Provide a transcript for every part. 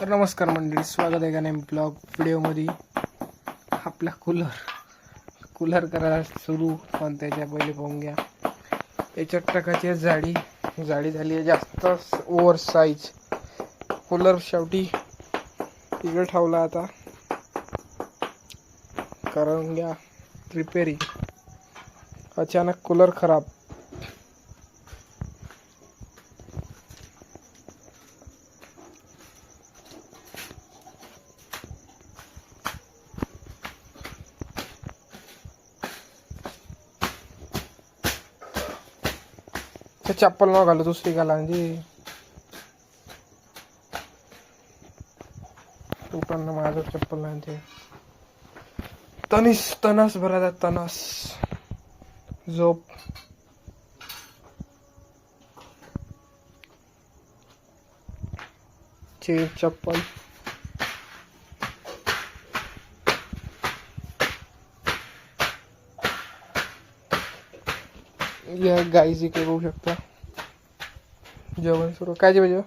तर नमस्कार मंडळी स्वागत आहे का नाही ब्लॉग व्हिडिओमध्ये? आपला कूलर कूलर करायला सुरू पण त्याच्या पहिले पाहून घ्या. याच्यात टकाची जाडी. जाडी झाली आहे जास्त ओव्हर साईज कूलर शेवटी इकडे ठेवला आता. करून घ्या. रिपेरिंग अचानक कूलर खराब. ते चप्पल नाव घालू दुसरी घाला म्हणजे उठांना माझं चप्पल नाही ते. तनिस तनस भरायचा तनस. झोप. चे चप्पल. या गाईची काही बघू शकता जेवण सुरू काय जेवायचं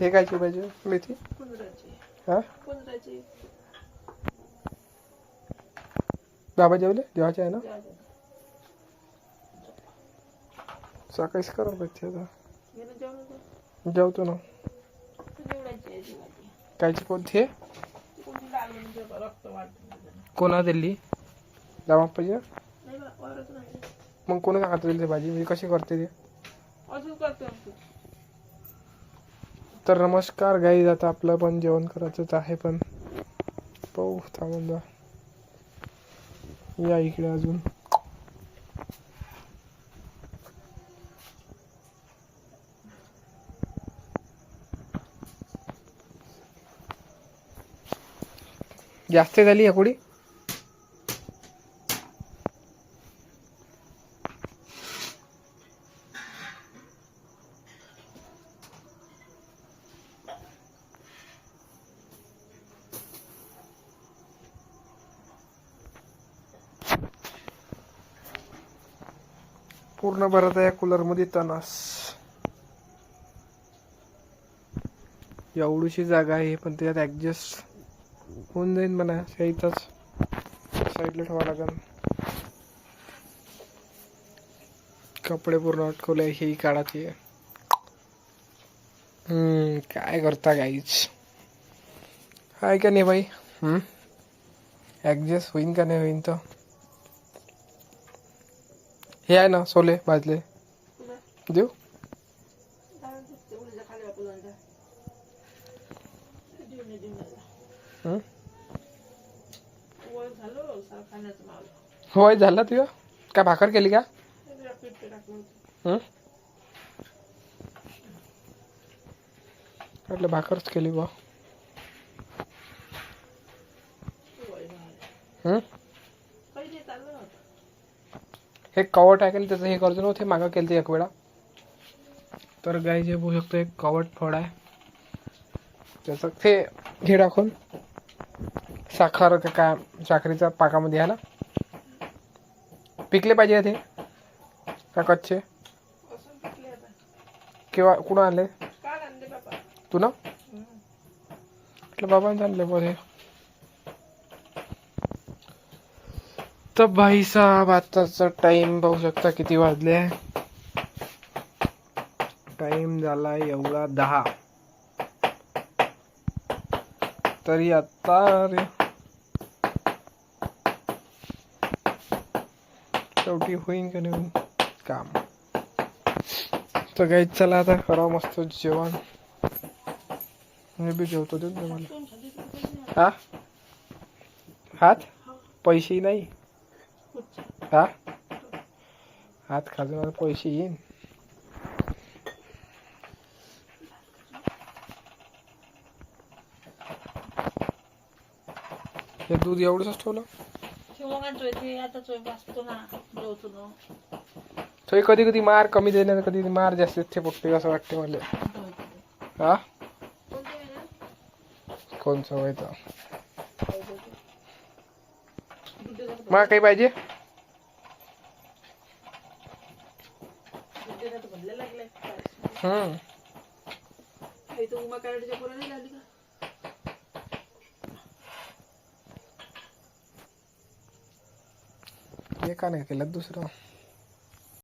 हे पाहिजे मेथी? हा? बाबा जेवले? जेवायचे आहे ना. सकाळीच करा पाहिजे आता. जेवतो ना. वाढतं. त्याच्यानं. कोणा दिली दावा पाहिजे. मग कोणा हात दिली भाजी? म्हणजे कशी करते ते? तर नमस्कार गाई आता आपलं पण जेवण करायचंच आहे पण. पाहू थांबून जा. या इकडे अजून. जास्त झाली या पूर्ण भरत आहे कूलरमध्ये तणास. एवढीशी जागा आहे पण त्याच्यात ऍडजस्ट होऊन जाईल म्हणा. इथंच साईडला ठेवा लागेल कपडे पूर्ण अटकवले हे काढायचे हम्म काय करता गाईच आहे का नाही बाई? हम्म? होईन का नाही होईन तर? हे आहे ना सोले भाजले. देऊ? वय झालं होय झालं तुझं? काय भाकर केली का? म्हटलं भाकरच केली बा. हं? हे कवट आहे त्याचं हे कर्ज नव्हते मागं केलं ते एक वेळा. तर गाय जे बघू शकतो एक कवट फळ आहे. त्याचं ते हे टाकून. साखर का काय पाकामध्ये आला पिकले पाहिजे ते? का कच्चे? किंवा कुठं आणले? बाबा तू ना हम्म. म्हटलं बाबांनी आणले मध्ये तर भाई साहेब आताचा टाइम पाहू शकता किती वाजले. टाइम झाला एवढा दहा. तरी आता शेवटी होईन का नाही काम. तर काही चला आता करा मस्त जेवण. मी बी जेवतो देऊन दे मला हा? हात? पैसे नाही? हा? हात खाजून मला पैसे येईन. हे दूध एवढंच ठेवलं? शिवमोगा चोयते आता चोय वाचतो ना जेवतो ना तो कधी कधी मार कमी देण्यात कधी मार जास्त ते पडते असं वाटते मला. हा? कोणचं तर दुधाचं मग काही पाहिजे? हम्म इथं उमा कराडच्या पोरं नाही लागली का हे का नाही केलं दुसरं?